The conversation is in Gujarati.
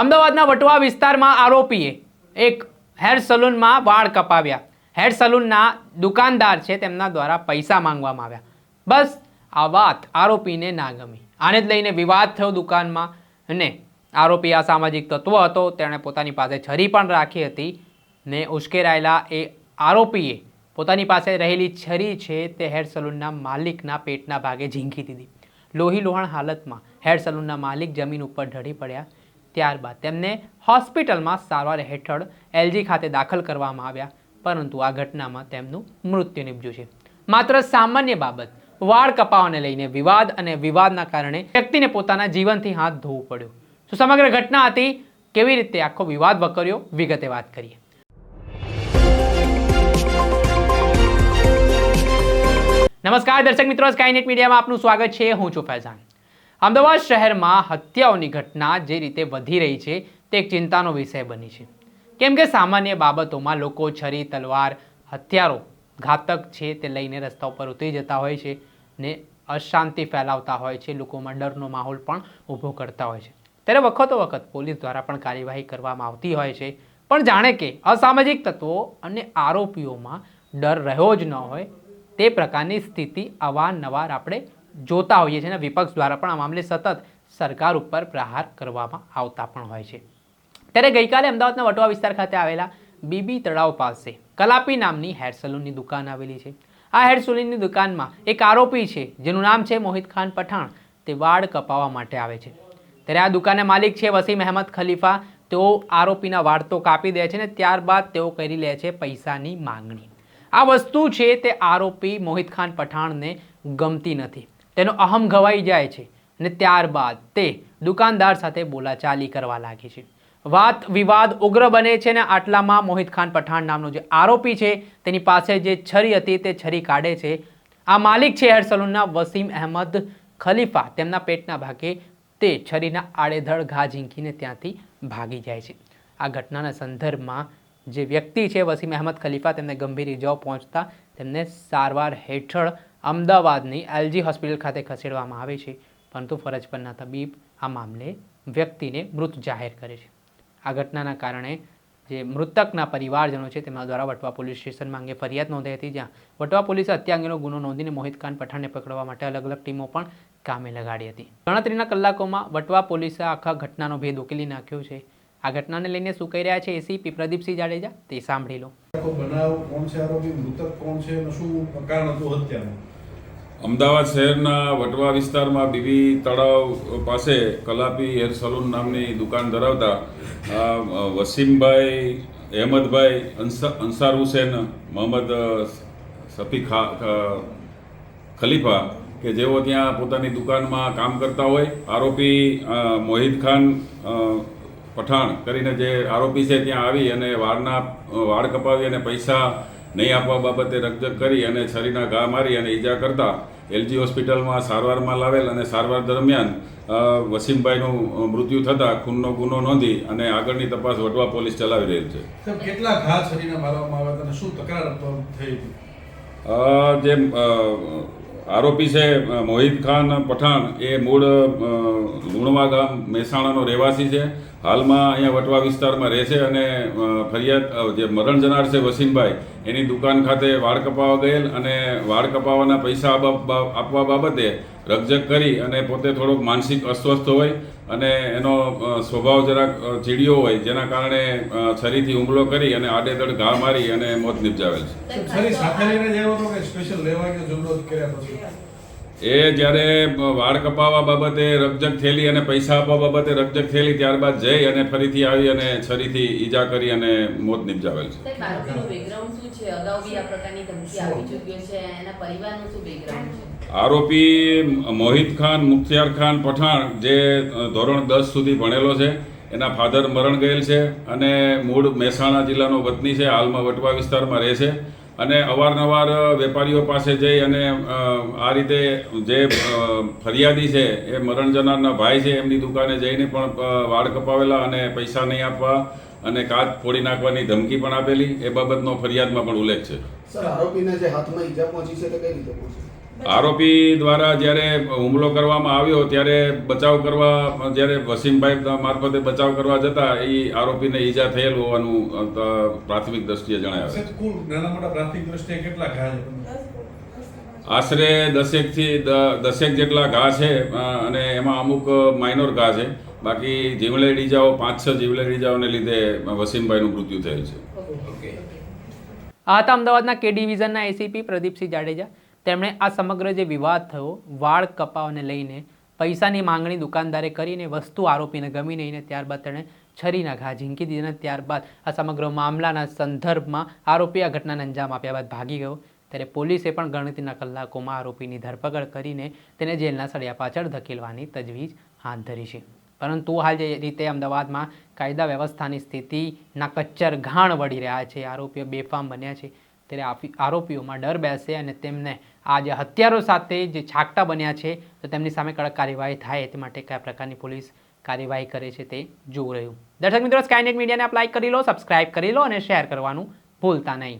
અમદાવાદના વટવા વિસ્તારમાં આરોપીએ એક હેર સલૂનમાં વાળ કપાવ્યા. હેર સલૂનના દુકાનદાર છે, તેમના દ્વારા પૈસા માંગવામાં આવ્યા. બસ, આ વાત આરોપીને ના ગમી. આને જ લઈને વિવાદ થયો દુકાનમાં અને આરોપી આ સામાજિક તત્વ હતો. તેણે પોતાની પાસે છરી પણ રાખી હતી ને ઉશ્કેરાયેલા એ આરોપીએ પોતાની પાસે રહેલી છરી છે તે હેર સલૂનના માલિકના પેટના ભાગે ઝીંકી દીધી. લોહી લોહાણ હાલતમાં હેર સલૂનના માલિક જમીન ઉપર ઢળી પડ્યા. ત્યારબાદ તેમને હોસ્પિટલમાં સારવાર હેઠળ એલજી ખાતે દાખલ કરવામાં આવ્યા, પરંતુ આ ઘટનામાં તેમનું મૃત્યુ નિપજ્યું છે. માત્ર સામાન્ય બાબત, વાળ કપાવાને લઈને વિવાદ અને વિવાદના કારણે વ્યક્તિને પોતાના જીવનથી હાથ ધોવું પડ્યું. તો સમગ્ર ઘટના હતી, કેવી રીતે આખો વિવાદ વકર્યો, વિગતે વાત કરીએ. નમસ્કાર દર્શક મિત્રો સ્કાયનેટ મીડિયામાં આપનું સ્વાગત છે. હું છું ફૈઝાન. અમદાવાદ શહેરમાં હત્યાઓની ઘટના જે રીતે વધી રહી છે, તે એક ચિંતાનો વિષય બની છે. કેમ કે સામાન્ય બાબતોમાં લોકો છરી, તલવાર, હથિયારો ઘાતક છે તે લઈને રસ્તા ઉપર ઉતરી જતા હોય છે ને અશાંતિ ફેલાવતા હોય છે. લોકોમાં ડરનો માહોલ પણ ઊભો કરતા હોય છે. ત્યારે વખતો વખત પોલીસ દ્વારા પણ કાર્યવાહી કરવામાં આવતી હોય છે. પણ જાણે કે અસામાજિક તત્વો અને આરોપીઓમાં ડર રહ્યો જ ન હોય, તે પ્રકારની સ્થિતિ અવારનવાર આપણે જોતા હોઈએ છીએ અને વિપક્ષ દ્વારા પણ આ મામલે સતત સરકાર ઉપર પ્રહાર કરવામાં આવતા પણ હોય છે. ત્યારે ગઈકાલે અમદાવાદના વટવા વિસ્તાર ખાતે આવેલા બીબી તળાવ પાસે કલાપી નામની હેર સલૂનની દુકાન આવેલી છે. આ હેર સલૂનની દુકાનમાં એક આરોપી છે, જેનું નામ છે મોહિત ખાન પઠાણ. તે વાળ કપાવવા માટે આવે છે. ત્યારે આ દુકાનના માલિક છે વસીમ અહેમદ ખલીફા. તેઓ આરોપીના વાળ તો કાપી દે છે ને, ત્યારબાદ તેઓ કરી લે છે પૈસાની માંગણી. આ વસ્તુ છે તે આરોપી મોહિત ખાન પઠાણને ગમતી નથી. તેનો અહમ ઘવાઈ જાય છે અને ત્યારબાદ તે દુકાનદાર સાથે બોલાચાલી કરવા લાગે છે. વાત વિવાદ ઉગ્ર બને છે ને આટલામાં મોહિત ખાન પઠાણ નામનો જે આરોપી છે, તેની પાસે જે છરી હતી તે છરી કાઢે છે. આ માલિક છે હેર સલૂનના વસીમ અહેમદ ખલીફા. તેમના પેટના ભાગે તે છરીના આડેધડ ઘા ઝીંકીને ત્યાંથી ભાગી જાય છે. આ ઘટનાના સંદર્ભમાં જે વ્યક્તિ છે, વસીમ અહેમદ ખલીફા, તેમને ગંભીર ઇજાઓ પહોંચતા તેમને સારવાર હેઠળ અમદાવાદની એલજી હોસ્પિટલ ખાતે ખસેડવામાં આવે છે. પરંતુ ફરજ પરના તબીબ આ મામલે વ્યક્તિને મૃત જાહેર કરે છે. આ ઘટનાના કારણે જે મૃતકના પરિવારજનો છે તેમના દ્વારા વટવા પોલીસ સ્ટેશનમાં અંગે ફરિયાદ નોંધાઈ હતી, જ્યાં વટવા પોલીસે હત્યા અંગેનો ગુનો નોંધીને મોહિત ખાન પઠાણને પકડવા માટે અલગ અલગ ટીમો પણ કામે લગાડી હતી. ગણતરીના કલાકોમાં વટવા પોલીસે આખા ઘટનાનો ભેદ ઉકેલી નાખ્યો છે. આ ઘટનાને લઈને શું કહી રહ્યા છે એસીપી પ્રદીપસિંહ જાડેજા? તે સાંભળી લો. બનાવ કોણ છે આરોપી? મૃતક કોણ છે? અને શું કારણ હતું હત્યાનું? અમદાવાદ શહેરના વટવા વિસ્તારમાં બીબી તળાવ પાસે કલાપી હેર સલૂન નામની દુકાન ધરાવતા વસીમભાઈ અહેમદભાઈ અંસાર હુસેન મોહમ્મદ સફી ખલીફા કે જેઓ ત્યાં પોતાની દુકાનમાં કામ કરતા હોય. આરોપી મોહિત ખાન અ, પઠાણ કરીને જે આરોપી છે ત્યાં આવી અને વાળના વાળ કપાવી અને પૈસા નહીં આપવા બાબતે રકજક કરી અને છરીના ઘા મારી અને ઈજા કરતા એલજી હોસ્પિટલમાં સારવારમાં લાવેલ અને સારવાર દરમિયાન વસીમભાઈનું મૃત્યુ થતાં ખૂનનો ગુનો નોંધી અને આગળની તપાસ વટવા પોલીસ ચલાવી રહેલ છે. કેટલા ઘા છરીના મારવામાં આવ્યા અને શું તકરાર થઈ જે આરોપી છે મોહિત ખાન પઠાણ એ મૂળ લુણવા ગામ મહેસાણાનો રહેવાસી છે. હાલમાં અહીંયા વટવા વિસ્તારમાં રહે છે અને ફરિયાદ જે મરણ જનાર છે વસીમભાઈ, એની દુકાન ખાતે વાળ કપાવા ગયેલ અને વાળ કપાવવાના પૈસા આપવા બાબતે રકજક કરી અને પોતે થોડોક માનસિક અસ્વસ્થ હોય અને એનો સ્વભાવ જરાક ચીડિયો હોય, જેના કારણે છરીથી હુમલો કરી અને આડેધડ ઘા મારી અને મોત નિપજાવેલ છે. એ જ્યારે વાળ કપાવવા બાબતે રકજક થયેલી અને પૈસા આપવા બાબતે રકજક થયેલી ત્યારબાદ જઈ અને ફરીથી આવી અને છરીથી ઈજા કરી અને મોત નિપજાવેલ છે. આરોપી મોહિત ખાન મુખ્તિયાર ખાન પઠાણ જે ધોરણ દસ સુધી ભણેલો છે એના ફાધર મરણ ગયેલ છે અને મૂળ મહેસાણા જિલ્લાનો વતની છે હાલમાં વટવા વિસ્તારમાં રહે છે. અને અવારનવાર વેપારીઓ પાસે જઈ અને આ રીતે જે ફરિયાદી છે, એ મરણ જનારના ભાઈ છે, એમની દુકાને જઈને પણ વાળ કપાવેલા અને પૈસા નહીં આપવા અને કાચ ફોડી નાખવાની ધમકી પણ આપેલી. એ બાબતનો ફરિયાદમાં પણ ઉલ્લેખ છે. સર, આરોપીને જે હાથમાં ઈજા પહોંચી છે તે કઈ રીતે પહોંચી? આરોપી દ્વારા જ્યારે હુમલો કરવામાં આવ્યો ત્યારે બચાવ કરવા જ્યારે વસીમભાઈ મારફતે બચાવ કરવા જતા એ આરોપીને ઈજા થયેલ હોવાનું પ્રાથમિક દ્રષ્ટિએ જણાવ્યું છે. સાહેબ, કુલ નાના મોટા પ્રાથમિક દ્રષ્ટિએ કેટલા ઘા છે? આશરે દસેકથી દસેક જેટલા ઘા છે અને એમાં અમુક માઇનોર ઘા છે. બાકી જીવલેડ ઈજાઓ પાંચ છ જીવલેડ ઈજાઓને લીધે વસીમભાઈનું મૃત્યુ થયેલ છે. ઓકે આ હતા અમદાવાદના કે ડિવિઝનના એસીપી પ્રદીપસિંહ જાડેજા. તેમણે આ સમગ્ર જે વિવાદ થયો, વાળ કપાવને લઈને પૈસાની માંગણી દુકાનદારે કરીને વસ્તુ આરોપીને ગમી નહીં ત્યારબાદ તેણે છરીના ઘા ઝીંકી દીધા ત્યારબાદ આ સમગ્ર મામલાના સંદર્ભમાં આરોપી આ ઘટનાને અંજામ આપ્યા બાદ ભાગી ગયો. ત્યારે પોલીસે પણ ગણતરીના કલાકોમાં આરોપીની ધરપકડ કરીને તેને જેલના સળિયા પાછળ ધકેલવાની તજવીજ હાથ ધરી છે. પરંતુ હાલ જે રીતે અમદાવાદમાં કાયદા વ્યવસ્થાની સ્થિતિના કચ્ચર ઘાણ વળી રહ્યા છે, આરોપીઓ બેફામ બન્યા છે. ત્યારે આરોપીઓમાં ડર બેસે અને તેમને આ જે હત્યારો સાથે જે છાકટા બન્યા છે, તો તેમની સામે કડક કાર્યવાહી થાય તે માટે કયા પ્રકારની પોલીસ કાર્યવાહી કરે છે તે જોવું રહ્યું. દર્શક મિત્રો સ્કાયનેટ મીડિયાને આપ લાઇક કરી લો સબસ્ક્રાઇબ કરી લો અને શેર કરવાનું ભૂલતા નહીં.